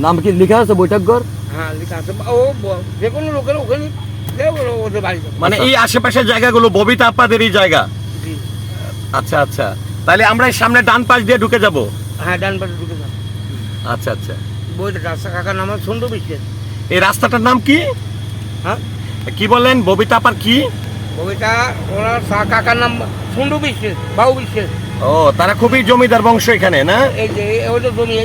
নাম কি লেখা আছে বৈঠকঘর হ্যাঁ লেখা আছে। ও যে কোনো লোকের ওখানে গেলে ওদের বাড়ি মানে এই আশেপাশের জায়গাগুলো ববিতা আপাদের এই জায়গা আচ্ছা আচ্ছা। তাহলে আমরা এই সামনে ডান পাশ দিয়ে ঢুকে যাব? হ্যাঁ ডান পাশে ঢুকে যাবে। আচ্ছা আচ্ছা। বইটা রাস্তা কাকার নাম সন্টু বিশ্বাস এই রাস্তাটার নাম কি? হ্যাঁ? কি বললেন ববিতা আপার কি? বইটা ওনার সা- কাকার নাম সন্টু বিশ্বাস বাবু বিশ্বাস ও তারা খুবই জমিদার বংশ এখানে না? এই যে ওই যে জমি।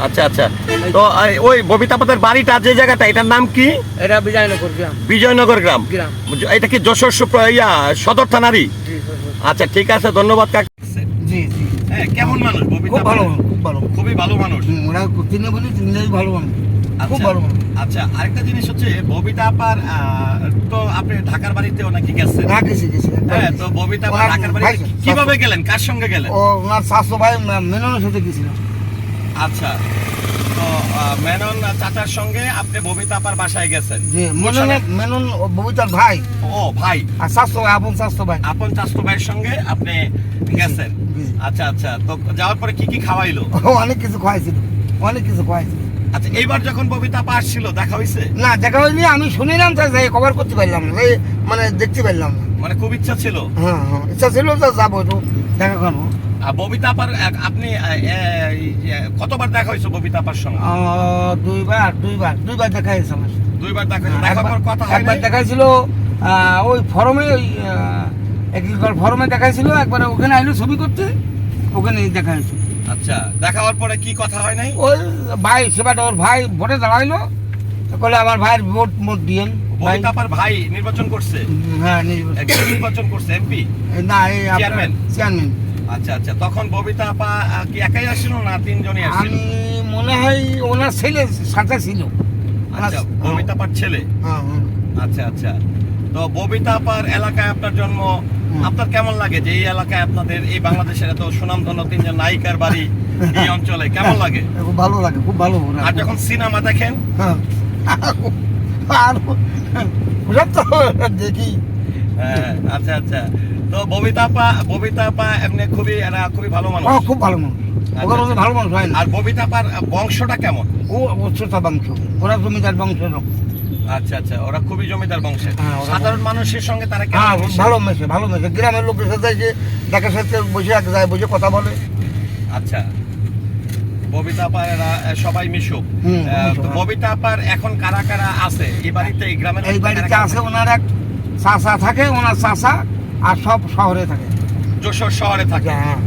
আচ্ছা আচ্ছা। তো ওই ববিতা আপাদের বাড়িটা যে জায়গাটা এটার নাম কি? এটা বিজয়নগর গ্রাম। বিজয়নগর গ্রাম। গ্রাম। এটা কি যশোর ইয়া সদর থানারই। আচ্ছা ঠিক আছে ধন্যবাদ কাকা জি জি। হ্যাঁ কেমন মানুষ খুব ভালো খুব ভালো খুবই ভালো মানুষ। ওরা তিনে বলি তিনটাই ভালো মানুষ। খুব আচ্ছা, ভালো মানুষ। আচ্ছা আরেকটা জিনিস হচ্ছে ববিতা আপার আহ, তো আপনি ঢাকার বাড়িতেও নাকি গেছেন? না গেছি গেছি। হ্যাঁ তো ববিতা আপা ঢাকার বাড়িতে কীভাবে গেলেন? কার সঙ্গে গেলেন? ও ওনার স্বাস্থ্য ভাই মে- মেননের সাথে গেছিলাম। আচ্ছা। তো মেনন চাচার সঙ্গে আপনি ববিতা আপার বাসায় গেছেন। ওখানে- মেনন মেনন ববিতার ভাই। ও ভাই। আর ভাই আপন স্বাস্থ্য ভাই। আপন চাস্তো ভাইয়ের সঙ্গে আপনি গেছেন। আচ্ছা আচ্ছা। তো যাওয়ার পরে কি কি খাওয়াইলো? অনেক কিছু খাওয়াইছিল। অনেক কিছু খাওয়াইছিল। আচ্ছা এইবার যখন ববিতা আসছিল দেখা হয়েছে না দেখা হয়নি। আমি শুনিলাম তাই যাই কভার করতে পারলাম না মানে দেখতে পারলাম না। মানে খুব ইচ্ছা ছিল? হ্যাঁ হ্যাঁ। ইচ্ছা ছিল তো যাব একটু দেখা করব। ববিতা আপার আপনি আহ, এই যে কতবার দেখা হয়েছে ববিতা আপার সঙ্গে? দুইবার দুইবার দুইবার দেখা হয়েছে আমার দুইবার দেখা হয়েছে দেখার পর কথা হয় একবার দেখাইছিল ওই ফরমে ওই এগ্রিকাল ফরমে দেখাইছিল একবার ওখানে আইলো ছবি করতে ওখানে দেখা হয়েছিল আচ্ছা দেখা হওয়ার পরে কি কথা হয় নাই? ওই ভাই সেবাটা ওর ভাই ভোটে দাঁড়াইলো বলে আমার ভাইয়ের ভোট মোট দিয়েন। ভাই ববিতা ভাই নির্বাচন করছে? হ্যাঁ নির্বাচন। করছে এমপি? না এই চেয়ারম্যান? চেয়ারম্যান আচ্ছা আচ্ছা। তখন ববিতা আপা কি একাই আসছিল না তিনজনই আসছিল? আমি মনে হয় ওনার ছেলে সাথে ছিল। আচ্ছা ববিতা আপার ছেলে? হ্যাঁ, হ্যাঁ। আচ্ছা আচ্ছা। তো ববিতা আপার এলাকায় আপনার জন্ম আপনার কেমন লাগে? যে এই এলাকায় আপনাদের এই বাংলাদেশের এত সুনামধন্য তিনজন নায়িকার বাড়ি এই অঞ্চলে কেমন লাগে? খুব ভালো লাগে খুব ভালো আর যখন সিনেমা দেখেন? হ্যাঁ। আর দেখি। হ্যাঁ আচ্ছা আচ্ছা। তো ববিতা আপা ববিতা আপা এমনি খুবই এরা খুবই ভালো মানুষ। ও খুব ভালো মানুষ। ওখানে ওদের ভালো মানুষ হয় না। আর বংশটা কেমন? ও বংশ। ওরা জমিদার বংশের লোক। আচ্ছা আচ্ছা ওরা খুবই জমিদার বংশের। হ্যাঁ, সাধারণ মানুষের সঙ্গে তারা হ্যাঁ ভালো মেশে ভালো মেশে। গ্রামের লোকের সাথে যে দেখা সাথে বসে এক যায় বসে কথা বলে। আচ্ছা। ববিতা আপার এরা সবাই মিশুক। হ্যাঁ। ববিতা আপার এখন কারা কারা আছে? এই বাড়িতে এই গ্রামের এই বাড়িতে আছে ওনার এক থাকে ওনার চাষা আর সব শহরে থাকে। যশোর শহরে থাকে? হ্যাঁ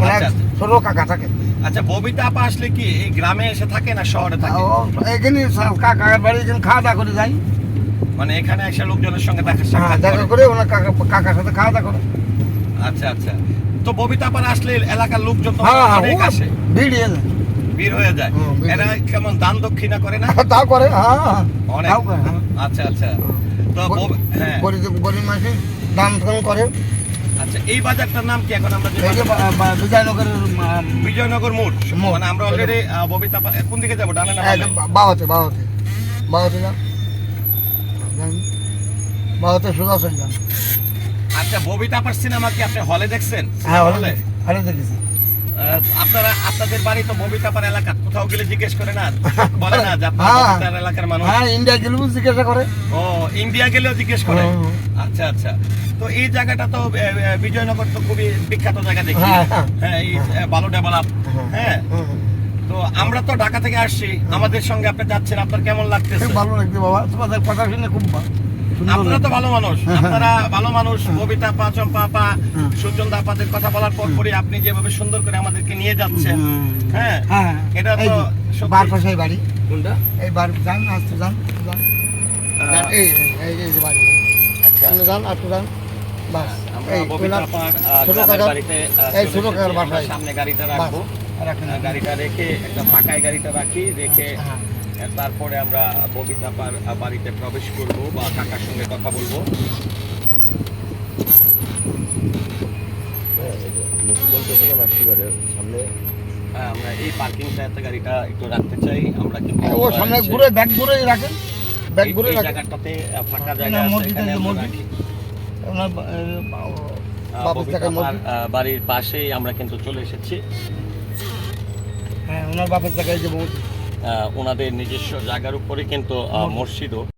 ওনার আচ্ছা। ছোট কাকা থাকে। আচ্ছা ববিতা আপা আসলে কি এই গ্রামে এসে থাকে না শহরে থাকে? এখানে কাকার বাড়ি এখানে খাওয়া দাওয়া করে যাই। মানে এখানে এসে লোকজনের সঙ্গে দেখা হ্যাঁ সাক্ষাৎ দেখা করে? ওনার কাকা কাকার সাথে খাওয়া দাওয়া করে। আচ্ছা আচ্ছা। তো ববিতা আপার আসলে এলাকার লোকজন তো হ্যাঁ হ্যাঁ অনেক আসে। ভিড় ভিড় হয়ে যায়। এরা কেমন দান দক্ষিণা করে না? তাও করে হ্যাঁ হ্যাঁ। অনেক। হ্যাঁ। আচ্ছা আচ্ছা। তো হ্যাঁ গরিব গরিব মানুষ দান ধান করে? আচ্ছা এই বাজারটার নাম কি এখন আমরা যে এই যে বাজার- বা- বা- বিজয়নগরের আহ, বিজয়নগর মোড়। মানে আমরা অলরেডি ববিতা কোন দিকে যাব? ডানে না বাওয়াতে বাওয়াতে বাওয়াতে যান। বাওয়াতে সোজা আচ্ছা ববিতা আপার সিনেমা কি আপনি হলে দেখছেন? হ্যাঁ হলে হলে দেখেছি। আপনারা আপনাদের বাড়ি তো ববিতা এলাকা কোথাও গেলে জিজ্ঞেস করে না বলে না যে আপনার হ্যাঁ। এলাকার মানুষ। হ্যাঁ ইন্ডিয়া গেলেও জিজ্ঞাসা করে। ও ইন্ডিয়া গেলেও জিজ্ঞেস করে? আচ্ছা আচ্ছা। তো এই জায়গাটা তো বিজয়নগর তো খুবই বিখ্যাত জায়গা দেখি। হ্যাঁ, হ্যাঁ। এই ভালো ডেভেলপ। হ্যাঁ। তো আমরা তো ঢাকা থেকে আসছি। আমাদের সঙ্গে আপনি যাচ্ছেন আপনার কেমন লাগতেছে? খুব ভালো লাগছে বাবা। তোমাদের কথা শুনে খুব ভা- সুন্দর আপনারা তো ভালো মানুষ। আপনারা ভালো মানুষ ববিতা পা চম্পা পা সুজন দা আপাদের কথা বলার পর পরই আপনি যেভাবে সুন্দর করে আমাদেরকে নিয়ে যাচ্ছেন। হ্যাঁ হ্যাঁ। এটা তো বার পাশে বাড়ি। কোনটা? এই বার যান আসতে যান এই এই যে বাড়ি। আচ্ছা। যান আসতে যান। বাস। এই ছোট কাকার- বাড়িতে এই ছোট কাকার বাসায়। সামনে গাড়িটা রাখব। রাখেন। গাড়িটা রেখে একটা ফাঁকায় গাড়িটা রাখি রেখে হ্যাঁ। তারপরে আমরা ববিতা বাড়িতে প্রবেশ করব বা কাকার সঙ্গে কথা বলব। হ্যাঁ, আমরা এই পার্কিং টায়াতে গাড়িটা একটু রাখতে চাই। আমরা কিন্তু ও সামনে ঘুরে ব্যাগ ঘুরে রাখেন। ব্যাগ ঘুরে রাখেন। জায়গাটাতে ফাঁকা জায়গা আছে এখানে আমরা মসজিদ। রাখি। ওনার বা- এ, বা- আহ, বাপের ববিতা টাকার আপার, মসজিদ? আহ, বাড়ির পাশেই আমরা কিন্তু চলে এসেছি। হ্যাঁ ওনার বাপের জায়গায় যে মসজিদ। ওনাদের নিজস্ব জায়গার উপরে কিন্তু মসজিদও।